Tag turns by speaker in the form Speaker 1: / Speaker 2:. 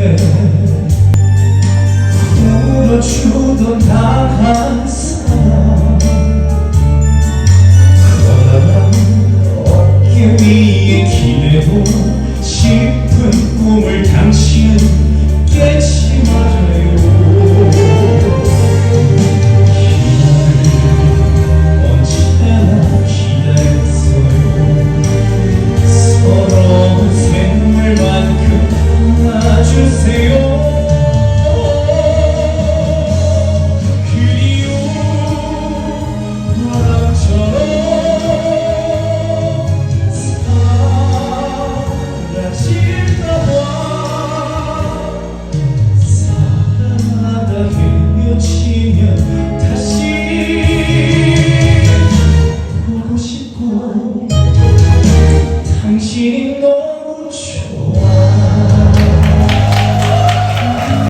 Speaker 1: 해 울어주던 나 항상 커다란 어깨 위에 기대고 싶은 꿈을 담 dizer.